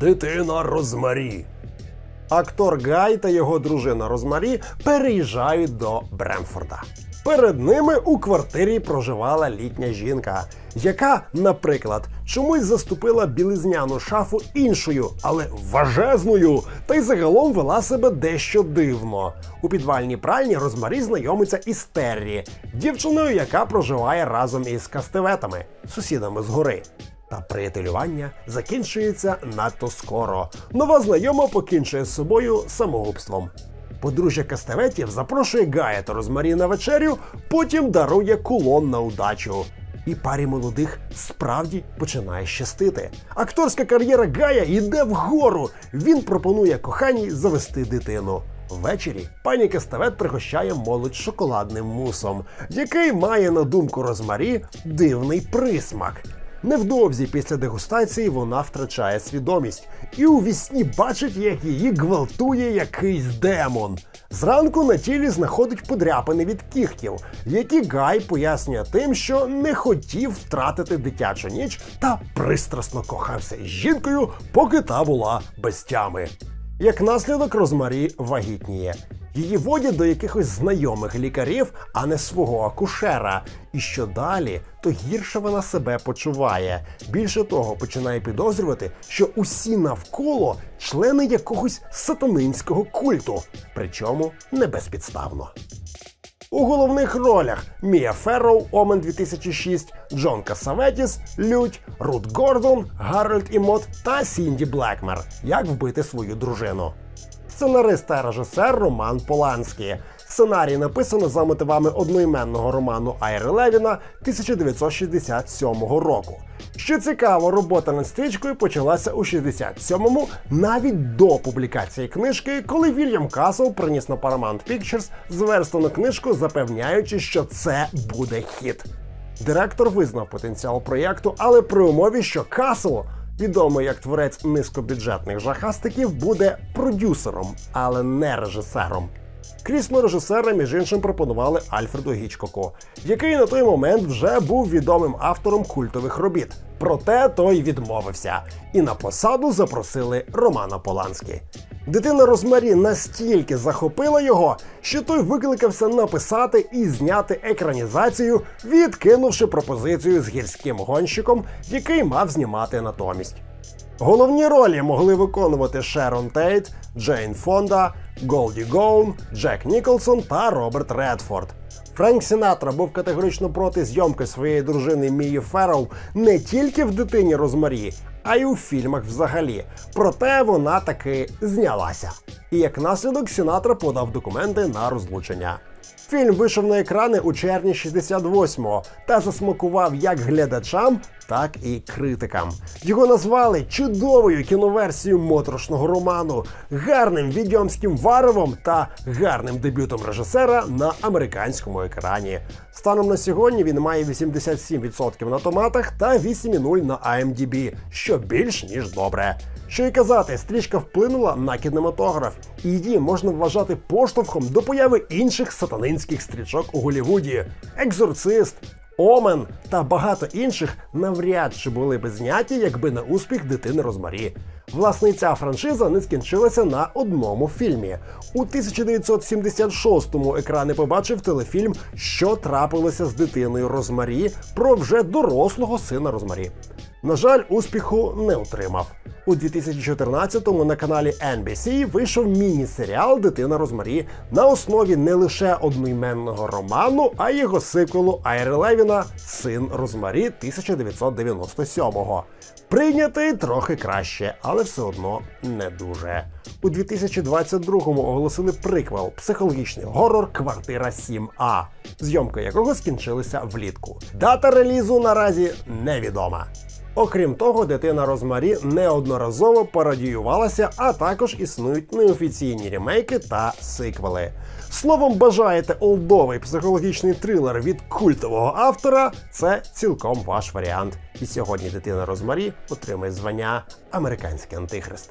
Дитина Розмарі. Актор Гай та його дружина Розмарі переїжджають до Бремфорда. Перед ними у квартирі проживала літня жінка, яка, наприклад, чомусь заступила білизняну шафу іншою, але важезною, та й загалом вела себе дещо дивно. У підвальній пральні Розмарі знайомиться із Террі, дівчиною, яка проживає разом із кастеветами, сусідами згори. Та приятелювання закінчується надто скоро. Нова знайома покінчує з собою самогубством. Подружжя Кастеветів запрошує Гая та Розмарі на вечерю, потім дарує кулон на удачу. І парі молодих справді починає щастити. Акторська кар'єра Гая йде вгору. Він пропонує коханій завести дитину. Ввечері пані Кастевет пригощає молодь шоколадним мусом, який має на думку Розмарі дивний присмак. Невдовзі після дегустації вона втрачає свідомість і у вісні бачить, як її гвалтує якийсь демон. Зранку на тілі знаходить подряпини від кігтів, які Гай пояснює тим, що не хотів втратити дитячу ніч та пристрасно кохався із жінкою, поки та була без тями. Як наслідок Розмарі вагітніє. Її водять до якихось знайомих лікарів, а не свого акушера. І що далі, то гірше вона себе почуває. Більше того, починає підозрювати, що усі навколо члени якогось сатанинського культу, причому не безпідставно. У головних ролях Мія Ферроу, Омен 2006, Джон Касаветіс, Лють, Рут Гордон, Гарольд Імот та Сінді Блекмер. Як вбити свою дружину. Сценарист та режисер Роман Поланський. Сценарій написано за мотивами одноіменного роману Айри Левіна 1967 року. Що цікаво, робота над стрічкою почалася у 67-му, навіть до публікації книжки, коли Вільям Касл приніс на Paramount Pictures зверстану книжку, запевняючи, що це буде хіт. Директор визнав потенціал проєкту, але при умові, що Касл, відомий як творець низькобюджетних жахастиків, буде продюсером, але не режисером. Крісло режисера, між іншим, пропонували Альфреду Гічкоку, який на той момент вже був відомим автором культових робіт. Проте той відмовився, і на посаду запросили Романа Поланський. Дитина Розмарі настільки захопила його, що той викликався написати і зняти екранізацію, відкинувши пропозицію з гірським гонщиком, який мав знімати натомість. Головні ролі могли виконувати Шерон Тейт, Джейн Фонда, Голді Гоун, Джек Ніколсон та Роберт Редфорд. Френк Сінатра був категорично проти зйомки своєї дружини Мії Ферроу не тільки в дитині Розмарі, а й у фільмах взагалі. Проте вона таки знялася. І як наслідок Сінатра подав документи на розлучення. Фільм вийшов на екрани у червні 68-го та засмакував як глядачам, так і критикам. Його назвали чудовою кіноверсією моторошного роману, гарним відьомським варевом та гарним дебютом режисера на американському екрані. Станом на сьогодні він має 87% на томатах та 8,0 на IMDb, що більш ніж добре. Що й казати, стрічка вплинула на кінематограф, і її можна вважати поштовхом до появи інших сатанинських стрічок у Голлівуді. Екзорцист, Омен та багато інших навряд чи були б зняті, якби не успіх дитини Розмарі. Власне, ця франшиза не скінчилася на одному фільмі. У 1976-му екрани побачив телефільм, що трапилося з дитиною Розмарі про вже дорослого сина Розмарі. На жаль, успіху не отримав. У 2014-му на каналі NBC вийшов міні-серіал Дитина Розмарі на основі не лише одноіменного роману, а його сиквелу Айри Левіна Син Розмарі 1997-го. Прийнятий трохи краще, але все одно не дуже. У 2022-му оголосили приквел психологічний горор Квартира 7А, зйомка якого скінчилася влітку. Дата релізу наразі невідома. Окрім того, дитина Розмарі неодноразово пародіювалася, а також існують неофіційні ремейки та сиквели. Словом, бажаєте олдовий психологічний трилер від культового автора, це цілком ваш варіант. І сьогодні дитина Розмарі отримає звання Американський антихрист.